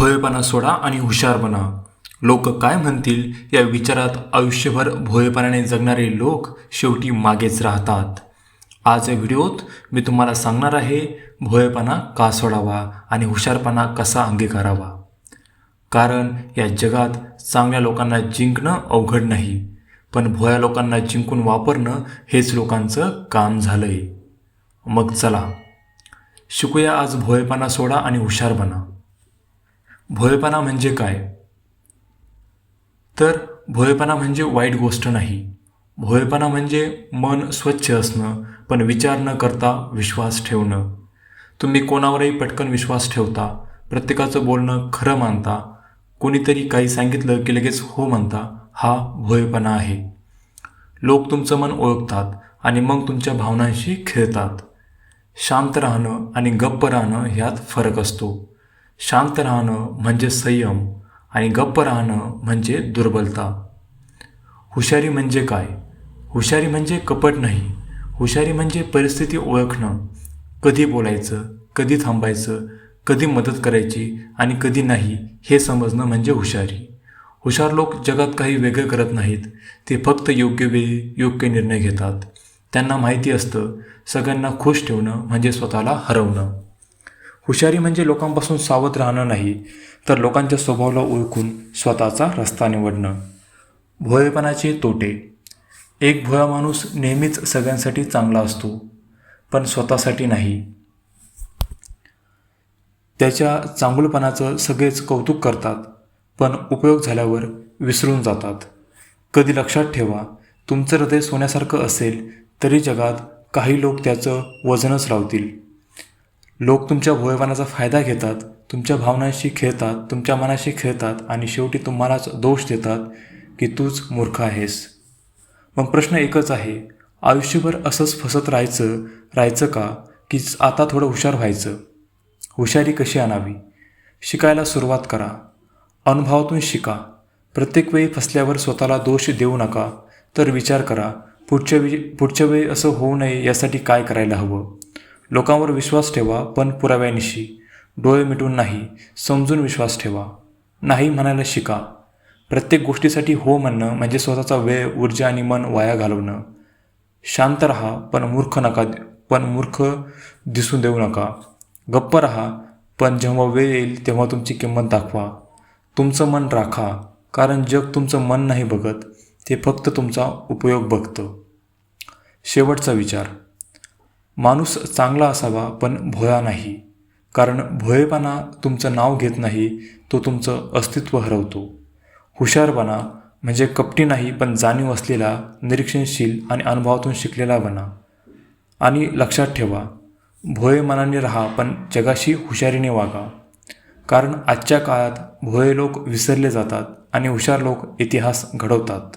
भोळेपणा सोडा आणि हुशार बना. लोक काय म्हणतील या विचारात आयुष्यभर भोळेपणाने जगणारे लोक शेवटी मागेच राहतात. आज या व्हिडिओत मी तुम्हाला सांगणार आहे भोळेपणा का सोडावा आणि हुशारपणा कसा अंगीकारावा. कारण या जगात चांगल्या लोकांना जिंकणं अवघड नाही पण भोळ्या लोकांना जिंकून वापरणं हेच लोकांचं काम झालंय. मग चला. शिकूया आज भोळेपणा सोडा आणि हुशार बना. भोळेपणा म्हणजे काय? तर भोळेपणा म्हणजे वाईट गोष्ट नाही. भोळेपणा म्हणजे मन स्वच्छ असणं पण विचार न करता विश्वास ठेवणं. तुम्ही कोणावरही पटकन विश्वास ठेवता प्रत्येकाचं बोलणं खरं मानता कोणीतरी काही सांगितलं की लगेच हो म्हणता हा भोळेपणा आहे. लोक तुमचं मन ओळखतात आणि मग तुमच्या भावनांशी खेळतात. शांत राहणं आणि गप्प राहणं ह्यात फरक असतो. शांत राहणं म्हणजे संयम आणि गप्प राहणं म्हणजे दुर्बलता. हुशारी म्हणजे काय? हुशारी म्हणजे कपट नाही. हुशारी म्हणजे परिस्थिती ओळखणं. कधी बोलायचं कधी थांबायचं कधी मदत करायची आणि कधी नाही हे समजणं म्हणजे हुशारी. हुशार लोक जगात काही वेगळं करत नाहीत. ते फक्त योग्य वेळी योग्य निर्णय घेतात. त्यांना माहिती असतं सगळ्यांना खुश ठेवणं म्हणजे स्वतःला हरवणं. हुशारी म्हणजे लोकांपासून सावध राहणं नाही तर लोकांच्या स्वभावाला ओळखून स्वतःचा रस्ता निवडणं. भोळेपणाचे तोटे. एक भोळा माणूस नेहमीच सगळ्यांसाठी चांगला असतो पण स्वतःसाठी नाही. त्याच्या चांगुलपणाचं सगळेच कौतुक करतात पण उपयोग झाल्यावर विसरून जातात. कधी लक्षात ठेवा तुमचं हृदय सोन्यासारखं असेल तरी जगात काही लोक त्याचं वजनच लावतील. लोक तुमच्या भोळेपणाचा फायदा घेतात तुमच्या भावनांशी खेळतात तुमच्या मनाशी खेळतात आणि शेवटी तुम्हालाच दोष देतात की तूच मूर्ख आहेस. मग प्रश्न एकच आहे आयुष्यभर असंच फसत राहायचं राहायचं का? की आता थोडं हुशार व्हायचं? हुशारी कशी आणावी? शिकायला सुरुवात करा. अनुभवातून शिका. प्रत्येक वेळी फसल्यावर स्वतःला दोष देऊ नका. तर विचार करा पुढच्या वेळी पुढच्या वेळी असं होऊ नये यासाठी काय करायला हवं? लोकांवर विश्वास ठेवा पण पुराव्यानिशी. डोळे मिटून नाही समजून विश्वास ठेवा. नाही म्हणायला शिका. प्रत्येक गोष्टीसाठी हो म्हणणं म्हणजे स्वतःचा वेळ ऊर्जा आणि मन वाया घालवणं. शांत राहा पण मूर्ख नका पण मूर्ख दिसून देऊ नका. गप्प राहा पण जेव्हा वेळ येईल तेव्हा तुमची किंमत दाखवा. तुमचं मन राखा कारण जग तुमचं मन नाही बघत ते फक्त तुमचा उपयोग बघतं. शेवटचा विचार. माणूस चांगला असावा पण भोळा नाही. कारण भोळेपणा तुमचं नाव घेत नाही तो तुमचं अस्तित्व हरवतो. हुशारपणा म्हणजे कपटी नाही पण जाणीव असलेला निरीक्षणशील आणि अनुभवातून शिकलेला बना. आणि लक्षात ठेवा भोळे मनाने राहा पण जगाशी हुशारीने वागा. कारण आजच्या काळात भोळे लोक विसरले जातात आणि हुशार लोक इतिहास घडवतात.